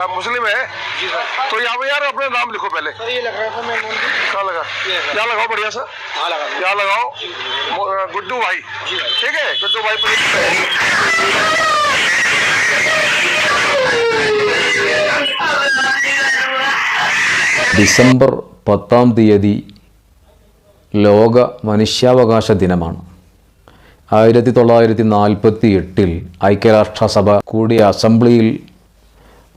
आप मुस्लिम है जी सर तो यहाँ पे यार अपना नाम लिखो पहले सर ये लग रहा था मैं मोदी कहाँ लगा ये है। यहाँ लगाओ बढ़िया सा हाँ लगा दिया। यहाँ लगाओ मो- अ, गुड्डू भाई जी भाई। ठीक है गुड्डू भाई प्लीज ഡിസംബർ പത്താം തീയതി ലോക മനുഷ്യാവകാശ ദിനമാണ് ആയിരത്തി തൊള്ളായിരത്തി നാൽപ്പത്തി എട്ടിൽ ഐക്യരാഷ്ട്രസഭ കൂടിയ അസംബ്ലിയിൽ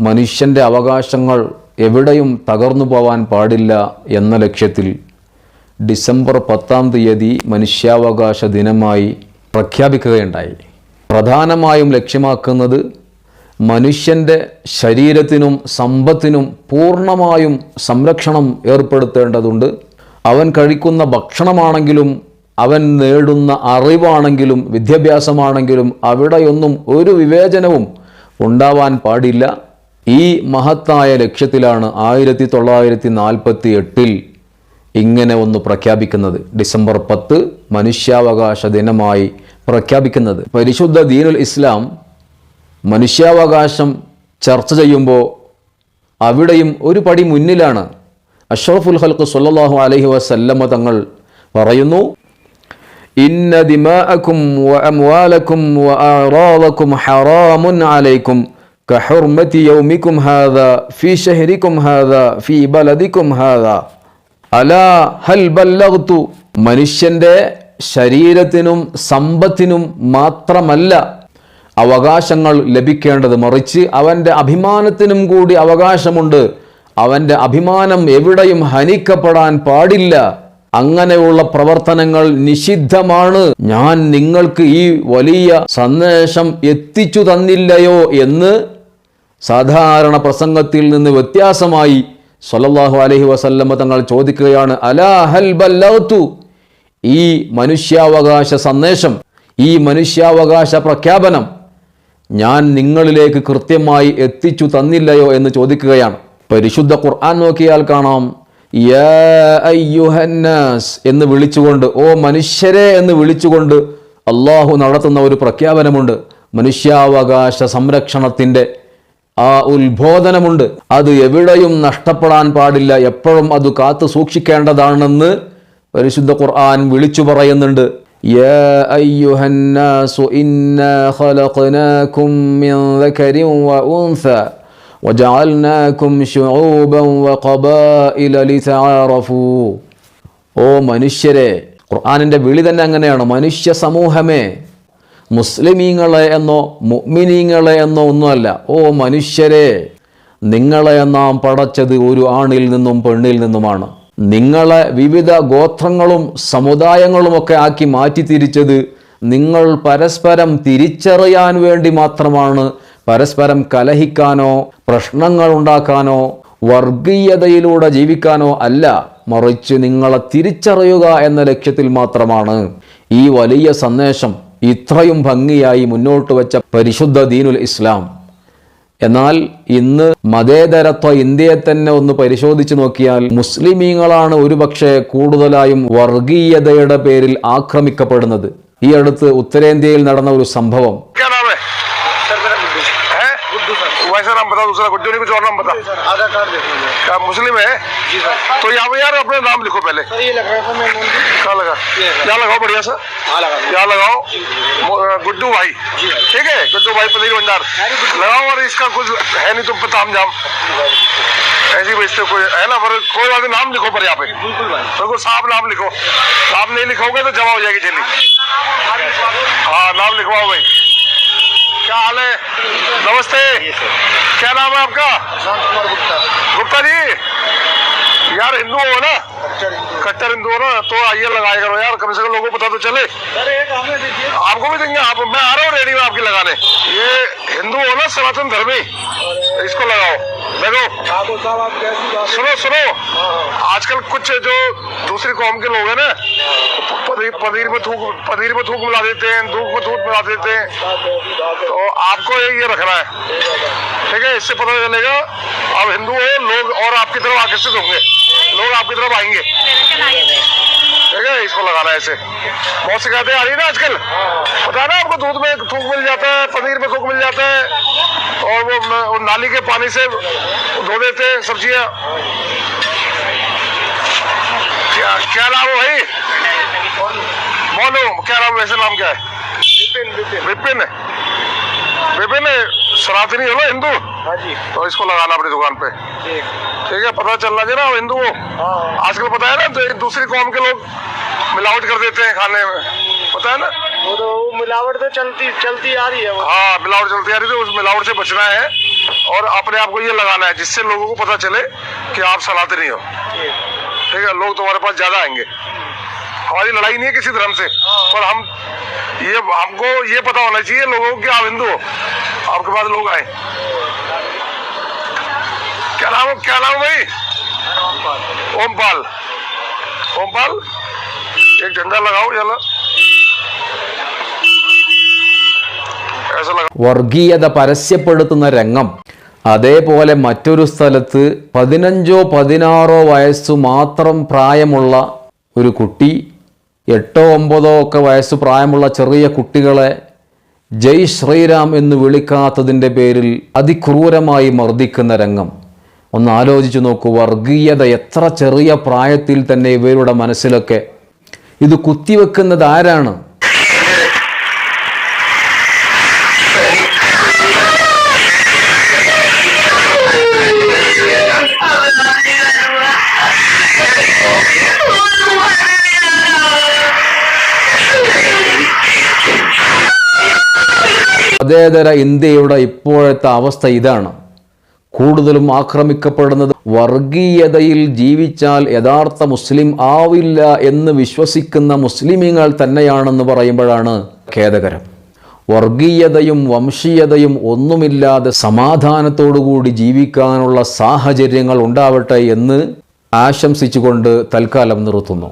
മനുഷ്യന്റെ അവകാശങ്ങൾ എവിടെയും തകർന്നു പോവാൻ പാടില്ല എന്ന ലക്ഷ്യത്തിൽ ഡിസംബർ പത്താം തീയതി മനുഷ്യാവകാശ ദിനമായി പ്രഖ്യാപിക്കുകയുണ്ടായി. പ്രധാനമായും ലക്ഷ്യമാക്കുന്നത് മനുഷ്യന്റെ ശരീരത്തിനും സമ്പത്തിനും പൂർണമായും സംരക്ഷണം ഏർപ്പെടുത്തേണ്ടതുണ്ട്. അവൻ കഴിക്കുന്ന ഭക്ഷണമാണെങ്കിലും അവൻ നേടുന്ന അറിവാണെങ്കിലും വിദ്യാഭ്യാസമാണെങ്കിലും അവിടെയൊന്നും ഒരു വിവേചനവും ഉണ്ടാവാൻ പാടില്ല. ഈ മഹത്തായ ലക്ഷ്യത്തിലാണ് ആയിരത്തി തൊള്ളായിരത്തി നാൽപ്പത്തി എട്ടിൽ ഇങ്ങനെ ഒന്ന് പ്രഖ്യാപിക്കുന്നത്. ഡിസംബർ പത്ത് മനുഷ്യാവകാശ ദിനമായി പ്രഖ്യാപിക്കുന്നത്. പരിശുദ്ധ ദീനുൽ ഇസ്ലാം മനുഷ്യാവകാശം ചർച്ച ചെയ്യുമ്പോൾ അവിടെയും ഒരു പടി മുന്നിലാണ് അഷ്റഫുൽ ഹൽക്ക് സല്ലല്ലാഹു അലഹി വസല്ലമ തങ്ങൾ പറയുന്നു ഇന്ന വ വ കഹുർമതി യൗമിക്കും ഹാദ ഫീ ഷഹരിക്കും ഹാദ ഫീ ബലദിക്കും ഹാദ. അലാ ഹൽ ബല്ലഗ്തു മനുഷ്യന്റെ ശരീരത്തിനും സമ്പത്തിനും മാത്രമല്ല അവകാശങ്ങൾ ലഭിക്കേണ്ടത്. മറിച്ച് അവന്റെ അഭിമാനത്തിനും കൂടി അവകാശമുണ്ട്. അവന്റെ അഭിമാനം എവിടെയും ഹനിക്കപ്പെടാൻ പാടില്ല. അങ്ങനെയുള്ള പ്രവർത്തനങ്ങൾ നിഷിദ്ധമാണ്. ഞാൻ നിങ്ങൾക്ക് ഈ വലിയ സന്ദേശം എത്തിച്ചു തന്നില്ലയോ എന്ന് സാധാരണ പ്രസംഗത്തിൽ നിന്ന് വ്യത്യാസമായി സൊല്ലാഹു അലഹി വസല്ലമ്മ തങ്ങൾ ചോദിക്കുകയാണ് അലാ ഹൽ ബല്ലഗ്തു ഈ മനുഷ്യാവകാശ സന്ദേശം ഈ മനുഷ്യാവകാശ പ്രഖ്യാപനം ഞാൻ നിങ്ങളിലേക്ക് കൃത്യമായി എത്തിച്ചു തന്നില്ലയോ എന്ന് ചോദിക്കുകയാണ്. പരിശുദ്ധ ഖുർആൻ നോക്കിയാൽ കാണാം യാ അയ്യുഹന്നാസ് എന്ന് വിളിച്ചുകൊണ്ട് ഓ മനുഷ്യരെ എന്ന് വിളിച്ചുകൊണ്ട് അള്ളാഹു നടത്തുന്ന ഒരു പ്രഖ്യാപനമുണ്ട്. മനുഷ്യാവകാശ സംരക്ഷണത്തിന്റെ ആ ഉത്ബോധനമുണ്ട് അത് എവിടെയും നഷ്ടപ്പെടാൻ പാടില്ല എപ്പോഴും അത് കാത്തു സൂക്ഷിക്കേണ്ടതാണെന്ന് പരിശുദ്ധ ഖുർആൻ വിളിച്ചു പറയുന്നുണ്ട് يا أيها الناس إنا خلقناكم من ذكر وأنثى وجعلناكم شعوبا وقبائل لتعارفوا ഓ മനുഷ്യരെ ഖുർആാനിൻ്റെ വിളി തന്നെ അങ്ങനെയാണ് മനുഷ്യ സമൂഹമേ മുസ്ലിമീങ്ങളെ എന്നോ മുഗ്മിനീങ്ങളെ എന്നോ ഒന്നുമല്ല. ഓ മനുഷ്യരെ നിങ്ങളെ നാം പടച്ചത് ഒരു ആണിൽ നിന്നും പെണ്ണിൽ നിന്നുമാണ്. നിങ്ങളെ വിവിധ ഗോത്രങ്ങളും സമുദായങ്ങളുമൊക്കെ ആക്കി മാറ്റി തിരിച്ചത് നിങ്ങൾ പരസ്പരം തിരിച്ചറിയാൻ വേണ്ടി മാത്രമാണ്. പരസ്പരം കലഹിക്കാനോ പ്രശ്നങ്ങൾ ഉണ്ടാക്കാനോ വർഗീയതയിലൂടെ ജീവിക്കാനോ അല്ല. മറിച്ച് നിങ്ങളെ തിരിച്ചറിയുക എന്ന ലക്ഷ്യത്തിൽ മാത്രമാണ്. ഈ വലിയ സന്ദേശം ഇത്രയും ഭംഗിയായി മുന്നോട്ട് വെച്ച പരിശുദ്ധ ദീനുൽ ഇസ്ലാം. എന്നാൽ ഇന്ന് മതേതരത്വ ഇന്ത്യയെ തന്നെ ഒന്ന് പരിശോധിച്ചു നോക്കിയാൽ മുസ്ലിമീങ്ങളാണ് ഒരുപക്ഷെ കൂടുതലായും വർഗീയതയുടെ പേരിൽ ആക്രമിക്കപ്പെടുന്നത്. ഈ അടുത്ത് ഉത്തരേന്ത്യയിൽ നടന്ന ഒരു സംഭവം. बता दूसरा गुड्डू नहीं कुछ और नाम बता आधार कार्ड क्या मुस्लिम है? जी सर। तो यहाँ पे यार अपना नाम लिखो पहले। सर ये लग रहा था मैं मोदी कहाँ लगा? ये है। यहाँ लगाओ बढ़िया सा। हाँ लगा दिया। यहाँ लगाओ। गुड्डू भाई। ठीक है? गुड्डू भाई पनीर भंडार। लगाओ और इसका कुछ है नहीं तुम पे ताम जाम ऐसी ही बेचते कोई है ना पर कोई बात नाम लिखो पर यहाँ पे। बिल्कुल साफ़ नाम लिखो। नाम नहीं लिखोगे तो जमा हो जाएगी जल्दी हाँ नाम लिखवाओ भाई। क्या हाल है? नमस्ते। क्या नाम है आपका? गुप्ता। गुप्ता जी। यार हिंदू हो ना? कच्चर हिंदू कट्टर हिंदू हो ना तो आइए लगाया करो यार कम से कम लोगों को पता तो चले। आपको भी देंगे आप मैं आ रहा हूँ रेडी में आपके लगाने। ये हिंदू हो ना सनातन धर्मी? इसको लगाओ। देखो सुनो सुनो। आजकल कुछ जो दूसरी कौम के लोग हैं ना पनीर में थूक पनीर में थूक मिला देते हैं दूध में दूध मिला देते हैं। तो आपको ये ये रखना है। ठीक है इससे पता चलेगा आप हिंदू हो लोग और आपकी तरफ़ आकर्षित होंगे। लोग आपकी तरफ़ आएँगे। ठीक है इसको लगाना है ऐसे बहुत शिकायतें आ रही है ना आजकल। पता है ना आपको दूध में थूक मिल जाता है पनीर में थूक मिल जाता है और वो, वो नाली के पानी से धो देते हैं सब्ज़ियाँ। क्या क्या नाम है भाई? बोलो क्या नाम वैसे नाम क्या है? विपिन विपिन। विपिन। विपिन सनातनी हो ना हिंदू? हाँ जी। तो इसको लगाना अपनी दुकान पे। ठीक है पता चल रहा है ना हिंदू हो। हाँ। आजकल पता है ना तो एक दूसरी कौम के लोग मिलावट कर देते हैं खाने में। पता है ना? वो तो वो मिलावट तो चलती चलती आ रही है हाँ मिलावट चलती आ रही थी उस मिलावट से बचना है। और अपने आप को ये लगाना है जिससे लोगों को पता चले कि आप सलाते नहीं हो। ठीक ठीक है लोग तुम्हारे पास ज़्यादा आएँगे। हमारी लड़ाई नहीं है किसी धर्म से पर हम ये हमको ये पता होना चाहिए लोगों को कि आप हिंदू हो। आपके पास लोग आए। क्या नाम है क्या नाम है भाई ओमपाल ओमपाल एक झंडा लगाओ चलो ऐसा लगा വർഗീയത പരസ്യപ്പെടുത്തുന്ന രംഗം അതേപോലെ മറ്റൊരു സ്ഥലത്ത് പതിനഞ്ചോ പതിനാറോ വയസ്സു മാത്രം പ്രായമുള്ള ഒരു കുട്ടി എട്ടോ ഒമ്പതോ ഒക്കെ വയസ്സ് പ്രായമുള്ള ചെറിയ കുട്ടികളെ ജയ് ശ്രീരാം എന്ന് വിളിക്കാത്തതിൻ്റെ പേരിൽ അതിക്രൂരമായി മർദ്ദിക്കുന്ന രംഗം ഒന്ന് ആലോചിച്ച് നോക്കൂ വർഗീയത എത്ര ചെറിയ പ്രായത്തിൽ തന്നെ ഇവരുടെ മനസ്സിലൊക്കെ ഇത് കുത്തിവെക്കുന്നത് ആരാണ്? മതേതര ഇന്ത്യയുടെ ഇപ്പോഴത്തെ അവസ്ഥ ഇതാണ്. കൂടുതലും ആക്രമിക്കപ്പെടുന്നത് വർഗീയതയിൽ ജീവിച്ചാൽ യഥാർത്ഥ മുസ്ലിം ആവില്ല എന്ന് വിശ്വസിക്കുന്ന മുസ്ലിമീങ്ങൾ തന്നെയാണെന്ന് പറയുമ്പോഴാണ് ഖേദകരം. വർഗീയതയും വംശീയതയും ഒന്നുമില്ലാതെ സമാധാനത്തോടുകൂടി ജീവിക്കാനുള്ള സാഹചര്യങ്ങൾ ഉണ്ടാവട്ടെ എന്ന് ആശംസിച്ചുകൊണ്ട് തൽക്കാലം നിർത്തുന്നു.